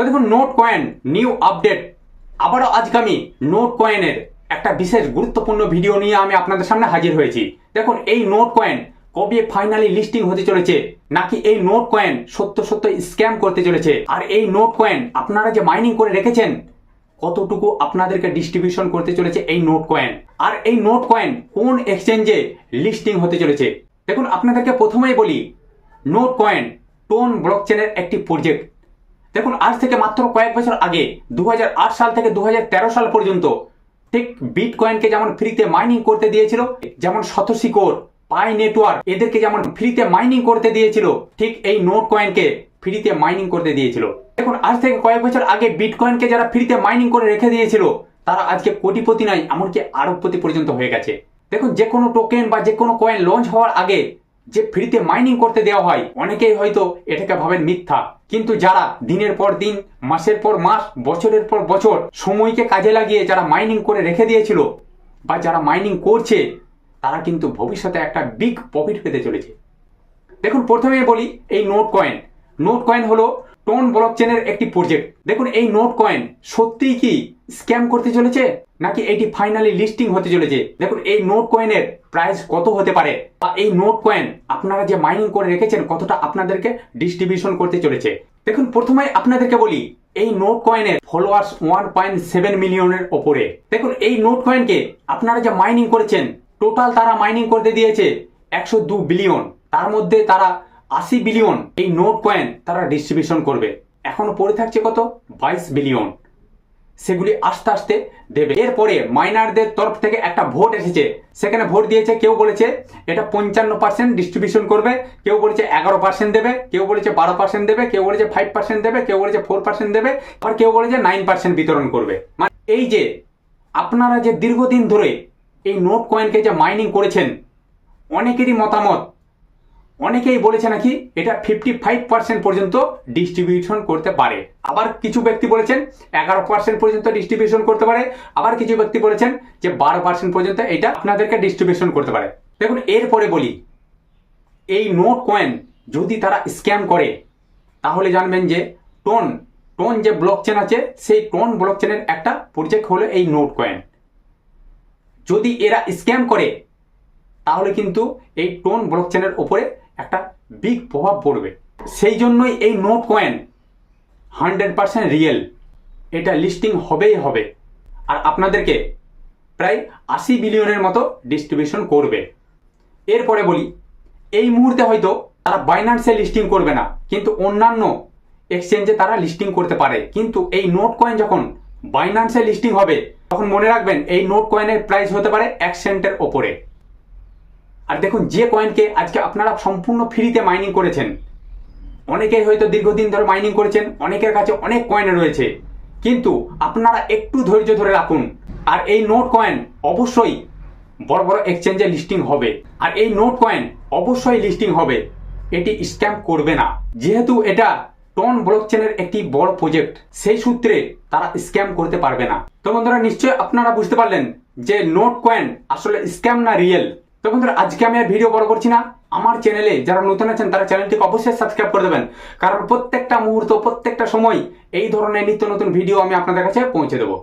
তো দেখুন note coin, new update. আবারও আজকে আমি নোট কয়েনের একটা বিশেষ গুরুত্বপূর্ণ ভিডিও নিয়ে আমি আপনাদের সামনে হাজির হয়েছি। দেখুন, এই নোট কয়েন কবে ফাইনালি লিস্টিং হতে চলেছে, নাকি এই নোট কয়েন সত্য সত্য স্ক্যাম করতে চলেছে? আর এই নোট কয়েন আপনারা যে মাইনিং করে রেখেছেন, কতটুকু আপনাদেরকে ডিস্ট্রিবিউশন করতে চলেছে এই নোট কয়েন? আর এই নোট কয়েন কোন এক্সচেঞ্জে লিস্টিং হতে চলেছে? দেখুন, আপনাদেরকে প্রথমেই বলি, নোট কয়েন টোন ব্লকচেনের একটি প্রজেক্ট দেখুন, আজ থেকে মাত্র কয়েক বছর আগে দু হাজার আট সাল থেকে দু হাজার তেরো সাল পর্যন্ত, ঠিক বিট কয়েনকে যেমন ফ্রিতে মাইনিং করতে দিয়েছিল, যেমন শতশিকোর পাই নেটওয়ার্ক, এদেরকে যেমন ফ্রিতে মাইনিং করতে দিয়েছিল, ঠিক এই নোট কয়েনকে ফ্রিতে মাইনিং করতে দিয়েছিল। দেখুন, আজ থেকে কয়েক বছর আগে বিট কয়েনকে যারা ফ্রিতে মাইনিং করে রেখে দিয়েছিল, তারা আজকে কোটিপতি নয়, এমনকি আরবপতি পর্যন্ত হয়ে গেছে। দেখুন, যে কোনো টোকেন বা যে কোনো কয়েন লঞ্চ হওয়ার আগে যে ফ্রিতে মাইনিং করতে দেওয়া হয়, অনেকেই হয়তো এটাকে ভাবেন মিথ্যা। কিন্তু যারা দিনের পর দিন, মাসের পর মাস, বছরের পর বছর সময়কে কাজে লাগিয়ে যারা মাইনিং করে রেখে দিয়েছিল বা যারা মাইনিং করছে, তারা কিন্তু ভবিষ্যতে একটা বিগ প্রফিট পেতে চলেছে। দেখুন প্রথমে বলি এই নোট কয়েন নোট কয়েন হলো টোন ব্লকচেনের একটি প্রজেক্ট। দেখুন, এই নোট কয়েন সত্যিই কি স্ক্যাম করতে চলেছে, নাকি এটি ফাইনালি লিস্টিং হতে চলেছে? দেখুন, এই নোট কয়েনের প্রাইস কত হতে পারে? বা এই নোট কয়েন আপনারা যে মাইনিং করে রেখেছেন, কতটা আপনাদেরকে ডিস্ট্রিবিউশন করতে চলেছে? দেখুন, প্রথমে আপনাদেরকে বলি, এই নোট কয়েনের ফলোয়ার্স ওয়ান পয়েন্ট সেভেন মিলিয়নের ওপরে। দেখুন, এই নোট কয়েনকে আপনারা যে মাইনিং করেছেন টোটাল তারা মাইনিং করতে দিয়েছে একশো দু বিলিয়ন তার মধ্যে তারা আশি বিলিয়ন এই নোট কয়েন তারা ডিস্ট্রিবিউশন করবে। এখনও পড়ে থাকছে কত? বাইশ বিলিয়ন। সেগুলি আস্তে আস্তে দেবে। এরপরে মাইনারদের তরফ থেকে একটা ভোট এসেছে। সেখানে ভোট দিয়েছে, কেউ বলেছে এটা পঞ্চান্ন পার্সেন্ট ডিস্ট্রিবিউশন করবে, কেউ বলেছে এগারো পার্সেন্ট দেবে, কেউ বলেছে বারো পার্সেন্ট দেবে, কেউ বলেছে ফাইভ পার্সেন্ট দেবে, কেউ বলেছে ফোর পার্সেন্ট দেবে আর কেউ বলেছে নাইন পার্সেন্ট বিতরণ করবে। মানে এই যে আপনারা যে দীর্ঘদিন ধরে এই নোট কয়েনকে যে মাইনিং করেছেন, অনেকেরই মতামত অনেকেই বলেছে নাকি এটা ফিফটি ফাইভ পার্সেন্ট পর্যন্ত ডিস্ট্রিবিউশন করতে পারে। আবার কিছু ব্যক্তি বলেছেন এগারো পার্সেন্ট পর্যন্ত ডিস্ট্রিবিউশন করতে পারে। আবার কিছু ব্যক্তি বলেছেন যে বারো পার্সেন্ট পর্যন্ত এটা আপনাদেরকে ডিস্ট্রিবিউশন করতে পারে। দেখুন, এরপরে বলি, এই নোট কয়েন যদি তারা স্ক্যাম করে, তাহলে জানবেন যে টোন টোন যে ব্লক চেন আছে, সেই টোন ব্লক চেনের একটা প্রজেক্ট হলো এই নোট কয়েন যদি এরা স্ক্যাম করে, তাহলে কিন্তু এই টোন ব্লক চেনের ওপরে একটা বিগ প্রভাব পড়বে। সেই জন্যই এই note coin hundred percent real এটা লিস্টিং হবেই হবে। আর আপনাদেরকে প্রায় আশি বিলিয়নের মতো ডিস্ট্রিবিউশন করবে। এরপরে বলি, এই মুহূর্তে হয়তো তারা বাইন্যান্সে লিস্টিং করবে না, কিন্তু অন্যান্য এক্সচেঞ্জে তারা লিস্টিং করতে পারে। কিন্তু এই নোট কয়েন যখন বাইন্যান্সে লিস্টিং হবে, তখন মনে রাখবেন এই নোট কয়েনের প্রাইস হতে পারে এক সেন্টের ওপরে। আর দেখুন, যে কয়েনকে আজকে আপনারা সম্পূর্ণ ফ্রিতে মাইনিং করেছেন, অনেকেই হয়তো দীর্ঘদিন ধরে মাইনিং করেছেন, অনেকের কাছে অনেক কয়েন রয়েছে, কিন্তু আপনারা একটু ধৈর্য ধরে রাখুন। আর এই নোট কয়েন অবশ্যই বড় বড় এক্সচেঞ্জে লিস্টিং হবে। আর এই নোট কয়েন অবশ্যই লিস্টিং হবে। এটি স্ক্যাম করবে না। যেহেতু এটা টন ব্লকচেনের একটি বড় প্রজেক্ট সেই সূত্রে তারা স্ক্যাম করতে পারবে না। তো বন্ধুরা, নিশ্চয়ই আপনারা বুঝতে পারলেন যে নোট কয়েন আসলে স্ক্যাম না রিয়েল তো বন্ধুরা, আজকে আমি আর ভিডিও বড় করছি না। আমার চ্যানেলে যারা নতুন আছেন, তারা চ্যানেলটিকে অবশ্যই সাবস্ক্রাইব করে দেবেন। কারণ প্রত্যেকটা মুহূর্ত, প্রত্যেকটা সময় এই ধরনের নিত্য নতুন ভিডিও আমি আপনাদের কাছে পৌঁছে দেবো।